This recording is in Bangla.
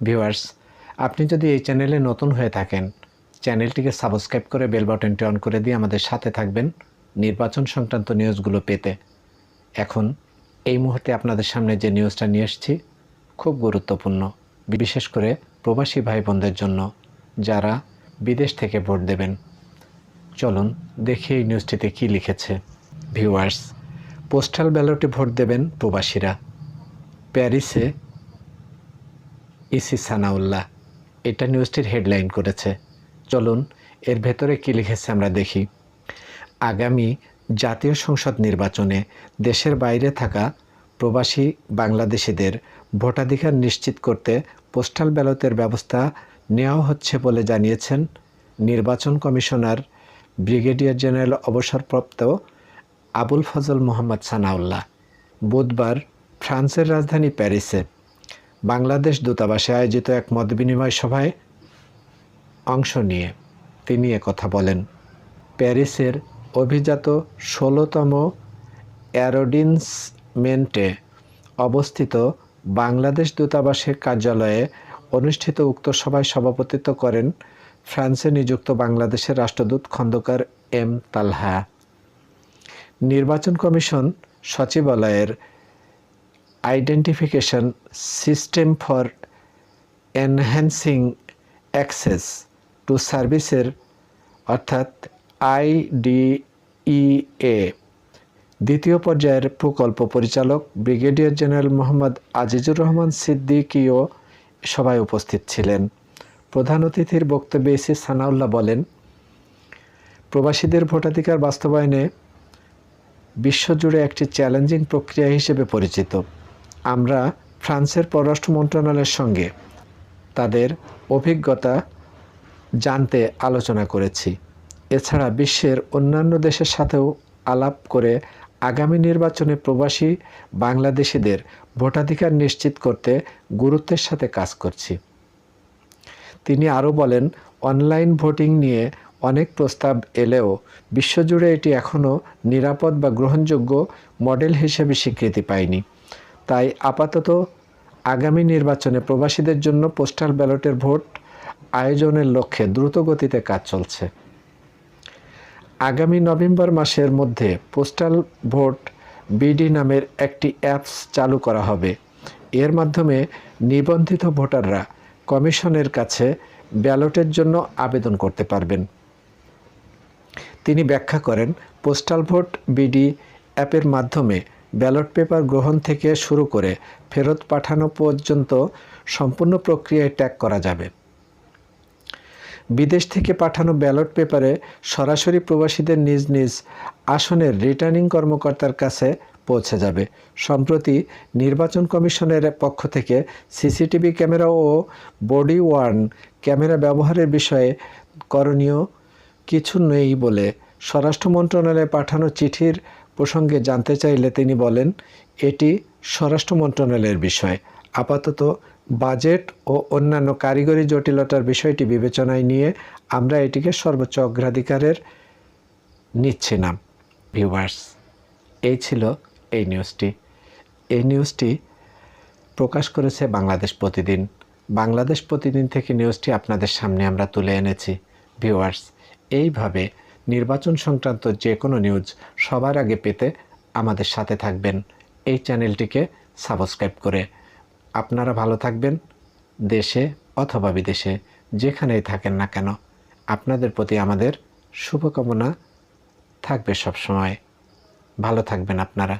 ভিউয়ার্স, আপনি যদি এই চ্যানেলে নতুন হয়ে থাকেন, চ্যানেলটিকে সাবস্ক্রাইব করে বেল বাটনটি অন করে দিয়ে আমাদের সাথে থাকবেন নির্বাচন সংক্রান্ত নিউজগুলো পেতে। এখন, এই মুহূর্তে আপনাদের সামনে যে নিউজটা নিয়ে এসেছি, খুব গুরুত্বপূর্ণ। বিশেষ করে প্রবাসী ভাই বোনদের জন্য, যারা বিদেশ থেকে ভোট দেবেন। চলুন দেখি এই নিউজটিতে কী লিখেছে। ভিউয়ার্স, পোস্টাল ব্যালটে ভোট দেবেন প্রবাসীরা। প্যারিসে ইসি সানাউল্লাহ। এটা নিউজটির হেডলাইন করেছে। চলুন, এর ভেতরে কী লিখেছে আমরা দেখি। আগামী জাতীয় সংসদ নির্বাচনে দেশের বাইরে থাকা প্রবাসী বাংলাদেশিদের ভোটাধিকার নিশ্চিত করতে পোস্টাল ব্যালটের ব্যবস্থা নেওয়া হচ্ছে বলে জানিয়েছেন নির্বাচন কমিশনার ব্রিগেডিয়ার জেনারেল অবসরপ্রাপ্ত আবুল ফজল মোহাম্মদ সানাউল্লাহ। বুধবার ফ্রান্সের রাজধানী প্যারিসে বাংলাদেশ দূতাবাসে আয়োজিত এক মতবিনিময় সভায় অংশ নিয়ে তিনি কথা বলেন। প্যারিসের অভিজাত ষোলোতম অ্যারোডিন্সমেন্টে অবস্থিত বাংলাদেশ দূতাবাসের কার্যালয়ে অনুষ্ঠিত উক্ত সভায় সভাপতিত্ব করেন ফ্রান্সে নিযুক্ত বাংলাদেশের রাষ্ট্রদূত খন্দকার এম তালহা। নির্বাচন কমিশন সচিবালয়ের identification system for enhancing access to সার্ভিসের অর্থাৎ আইডিইএ দ্বিতীয় পর্যায়ের প্রকল্প পরিচালক ব্রিগেডিয়ার জেনারেল মোহাম্মদ আজিজুর রহমান সিদ্দিকিও সভায় উপস্থিত ছিলেন। প্রধান অতিথির বক্তব্যে এসি সানাউল্লাহ বলেন, প্রবাসীদের ভোটাধিকার বাস্তবায়নে বিশ্বজুড়ে একটি চ্যালেঞ্জিং প্রক্রিয়া হিসেবে পরিচিত। আমরা ফ্রান্সের পররাষ্ট্র মন্ত্রণালয়ের সঙ্গে তাদের অভিজ্ঞতা জানতে আলোচনা করেছি। এছাড়া বিশ্বের অন্যান্য দেশের সাথেও আলাপ করে আগামী নির্বাচনে প্রবাসী বাংলাদেশিদের ভোটাধিকার নিশ্চিত করতে গুরুত্বের সাথে কাজ করছি। তিনি আরও বলেন, অনলাইন ভোটিং নিয়ে অনেক প্রস্তাব এলেও বিশ্বজুড়ে এটি এখনও নিরাপদ বা গ্রহণযোগ্য মডেল হিসেবে স্বীকৃতি পায়নি তাই আপাতত আগামী নির্বাচনে প্রবাসীদের জন্য পোস্টাল ব্যালটের ভোট আয়োজনের লক্ষ্যে দ্রুত গতিতে কাজ চলছে। আগামী নভেম্বর মাসের মধ্যে পোস্টাল ভোট বিডি নামের একটি অ্যাপস চালু করা হবে। এর মাধ্যমে নিবন্ধিত ভোটাররা কমিশনের কাছে ব্যালটের জন্য আবেদন করতে পারবেন। তিনি ব্যাখ্যা করেন, পোস্টাল ভোট বিডি অ্যাপের মাধ্যমে ব্যালট পেপার গ্রহণ থেকে শুরু করে ফেরত পাঠানো পর্যন্ত সম্পূর্ণ প্রক্রিয়ায় ট্যাগ করা যাবে। বিদেশ থেকে পাঠানো ব্যালট পেপারে সরাসরি প্রবাসীদের নিজ নিজ আসনের রিটার্নিং কর্মকর্তার কাছে পৌঁছে যাবে। সম্প্রতি নির্বাচন কমিশনের পক্ষ থেকে সিসিটিভি ক্যামেরা ও বডি ওয়ার্ন ক্যামেরা ব্যবহারের বিষয়ে করণীয় কিছু নেই বলে স্বরাষ্ট্র মন্ত্রণালয়ে পাঠানো চিঠির প্রসঙ্গে জানতে চাইলে তিনি বলেন, এটি স্বরাষ্ট্র মন্ত্রণালয়ের বিষয়। আপাতত বাজেট ও অন্যান্য কারিগরি জটিলতার বিষয়টি বিবেচনায় নিয়ে আমরা এটিকে সর্বোচ্চ অগ্রাধিকারের নিচ্ছি না। ভিউয়ার্স, এই ছিল এই নিউজটি। এই নিউজটি প্রকাশ করেছে বাংলাদেশ প্রতিদিন। বাংলাদেশ প্রতিদিন থেকে নিউজটি আপনাদের সামনে আমরা তুলে এনেছি। ভিউয়ার্স, এইভাবে নির্বাচন সংক্রান্ত যে কোনো নিউজ সবার আগে পেতে আমাদের সাথে থাকবেন। এই চ্যানেলটিকে সাবস্ক্রাইব করে। আপনারা ভালো থাকবেন, দেশে অথবা বিদেশে, যেখানেই থাকেন না কেন। আপনাদের প্রতি আমাদের শুভকামনা থাকবে সবসময়। ভালো থাকবেন আপনারা।